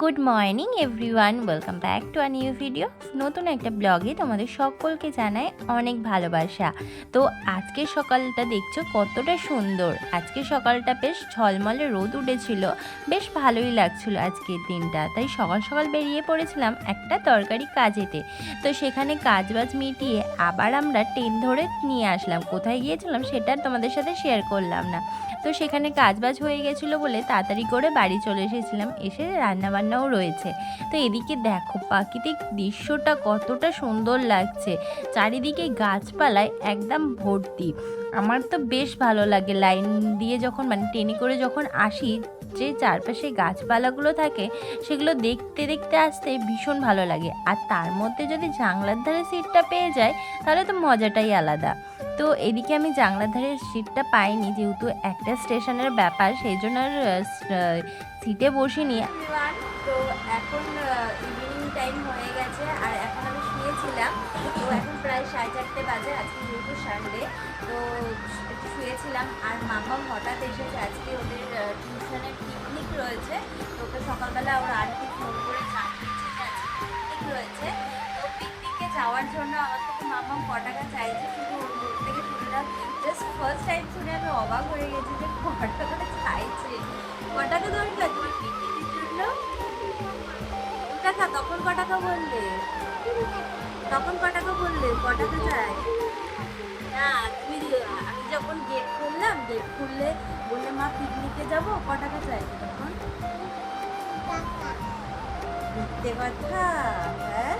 Good morning everyone welcome back to a new video নতুন একটা ব্লগে তোমাদের সকলকে জানায় অনেক ভালোবাসা। তো আজকের সকালটা দেখছ কতটা সুন্দর। আজকে সকালটা বেশ ঝলমলে রোদ উঠেছিল। বেশ ভালোই লাগছিল আজকের দিনটা। তাই সকাল সকাল বেরিয়ে পড়েছিলাম একটা তরকারি কাজেতে। তো সেখানে কাজ বাজ মিটিয়ে আবার আমরা ট্রেন ধরে নিয়ে আসলাম। কোথায় গিয়েছিলাম সেটা আর তোমাদের সাথে শেয়ার করলাম না। তো সেখানে কাজবাজ হয়ে গেছিল বলে তাড়াতাড়ি করে বাড়ি চলে এসেছিলাম। এসে রান্নাবান্নাও রয়েছে। তো এদিকে দেখো, প্রাকৃতিক দৃশ্যটা কতটা সুন্দর লাগছে। চারিদিকে গাছপালায় একদম ভর্তি। আমার তো বেশ ভালো লাগে লাইন দিয়ে যখন মানে ট্রেনে করে যখন আসি, যে চারপাশে গাছপালাগুলো থাকে, সেগুলো দেখতে দেখতে আসতে ভীষণ ভালো লাগে। আর তার মধ্যে যদি জানলার ধারে সিটটা পেয়ে যায় তাহলে তো মজাটাই আলাদা। তো এদিকে আমি জানলার ধারে সিটটা পাইনি, যেহেতু একটা স্টেশনের ব্যাপার, সেই জন্য সিটে বসিনি। তো এখন ইভিনিং টাইম হয়ে গেছে আর এখন আমি শুয়েছিলাম। তো এখন প্রায় সাড়ে চারটে বাজে, আজকে যেহেতু সানডে তো একটু শুয়েছিলাম। আর মামা হঠাৎ এসেছে, আজকে ওদের টিউশনের পিকনিক রয়েছে। তো ওকে সকালবেলা ওর আন্টি ফোন করে জানিয়েছে যে আজকে পিকনিক রয়েছে। তো পিকনিকে যাওয়ার জন্য আমার থেকে মামা ক টাকা চাইছে শুধু ওর মুখ থেকে শুনলাম জাস্ট ফার্স্ট টাইম শুনে আমি অবাক হয়ে গেছি যে ক টাকা চাইছে। ক টাকা দরকার? ক টাকা বললে? তখন ক বললে ক টাকা চাই। না, তুমি আমি যখন গেট খুললাম গেট খুললে বললে, মা পিকনিকে যাব ক চাইছে তখন? মিথ্যে কথা হ্যাঁ?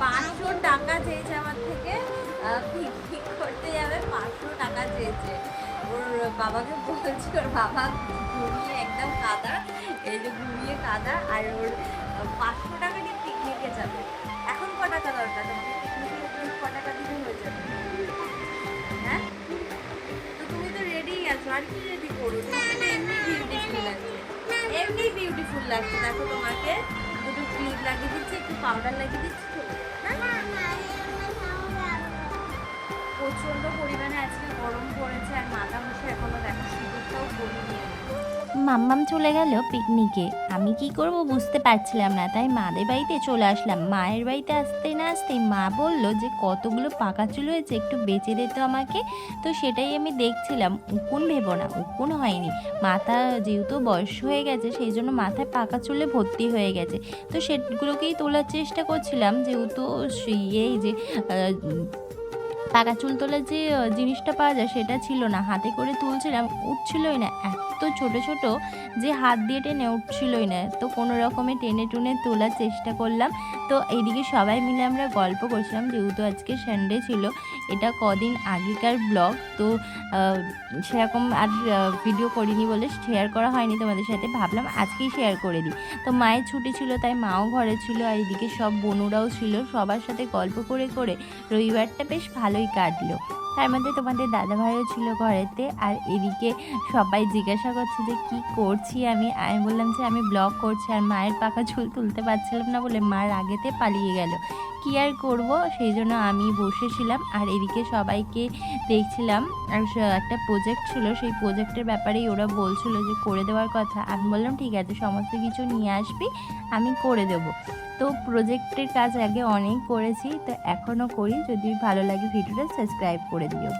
পাঁচশো টাকা চেয়েছে আমার থেকে। পিকনিক করতে যাবে, পাঁচশো টাকা চেয়েছে। ওর বাবাকে বলছি, ওর বাবা ঘুমিয়ে একদম কাদা, এই যে ঘুমিয়ে কাদা, আর ওর পাঁচশো টাকা নিয়ে পিকনিকে যাবে। এখন ক টাকা দরকার? তোমাকে পিকনিকে ক টাকা দিলে হয়ে যাবে। হ্যাঁ? তো তুমি তো রেডি আছো, আর কি রেডি করো? এমনি বিউটিফুল লাগছে। এমনি বিউটিফুল লাগছে। দেখো তোমাকে দুটো ক্লিপ লাগিয়ে দিচ্ছি, একটু পাউডার লাগিয়ে দিচ্ছি মাম্মাম চলে গেল পিকনিকে। আমি কি করব বুঝতে পারছিলাম না, তাই মাদের বাড়িতে চলে আসলাম। মায়ের বাড়িতে আসতে না আসতেই মা বলল যে, কতগুলো পাকা চুল হয়েছে, একটু বেঁচে দিত আমাকে। তো সেটাই আমি দেখছিলাম, উকুন ভেবো না, উকুন হয়নি। মাথা যেহেতু বয়স হয়ে গেছে, সেই জন্য মাথায় পাকা চুলে ভর্তি হয়ে গেছে। তো সেগুলোকেই তোলার চেষ্টা করছিলাম, যেহেতু এই যে পাকা চুল তোলার যে জিনিসটা পাওয়া যায় সেটা ছিল না। হাতে করে তুলছিলাম, উঠছিলই না। এত ছোট ছোট যে হাত দিয়ে টেনে উঠছিলই না। তো কোনো রকমে টেনে টুনে তোলার চেষ্টা করলাম। তো এইদিকে সবাই মিলে আমরা গল্প করছিলাম, যেহেতু আজকে সানডে ছিল, এটা কদিন আগেকার ব্লগ তো সেরকম আর ভিডিও করিনি বলে শেয়ার করা হয়নি তোমাদের সাথে, ভাবলাম আজকেই শেয়ার করে দিই। তো মায়ের ছুটি ছিল, তাই মাও ঘরে ছিল, আর এদিকে সব বনুরাও ছিল, সবার সাথে গল্প করে করে রবিবারটা বেশ ভালোই কাটলো। তার মধ্যে তোমাদের দাদা ভাইও ছিল ঘরেতে আর এদিকে সবাই জিজ্ঞাসা করছে যে কি করছি আমি? আমি বললাম যে আমি ব্লগ করছি আর মায়ের পাকা চুল তুলতে পারছিলাম না বলে মার আগেতে পালিয়ে গেল। কি আর করব? সেই জন্য আমি বসেছিলাম আর এদিকে সবাইকে দেখছিলাম। আর একটা প্রজেক্ট ছিল। সেই প্রজেক্টের ব্যাপারেই ওরা বলছিল যে করে দেওয়ার কথা। আমি বললাম, ঠিক আছে, সমস্ত কিছু নিয়ে আসবি, আমি করে দেবো। তো প্রজেক্টের কাজ আগে অনেক করেছি, তো এখনও করি। যদি ভালো লাগে ভিডিওটা সাবস্ক্রাইব করে দিও।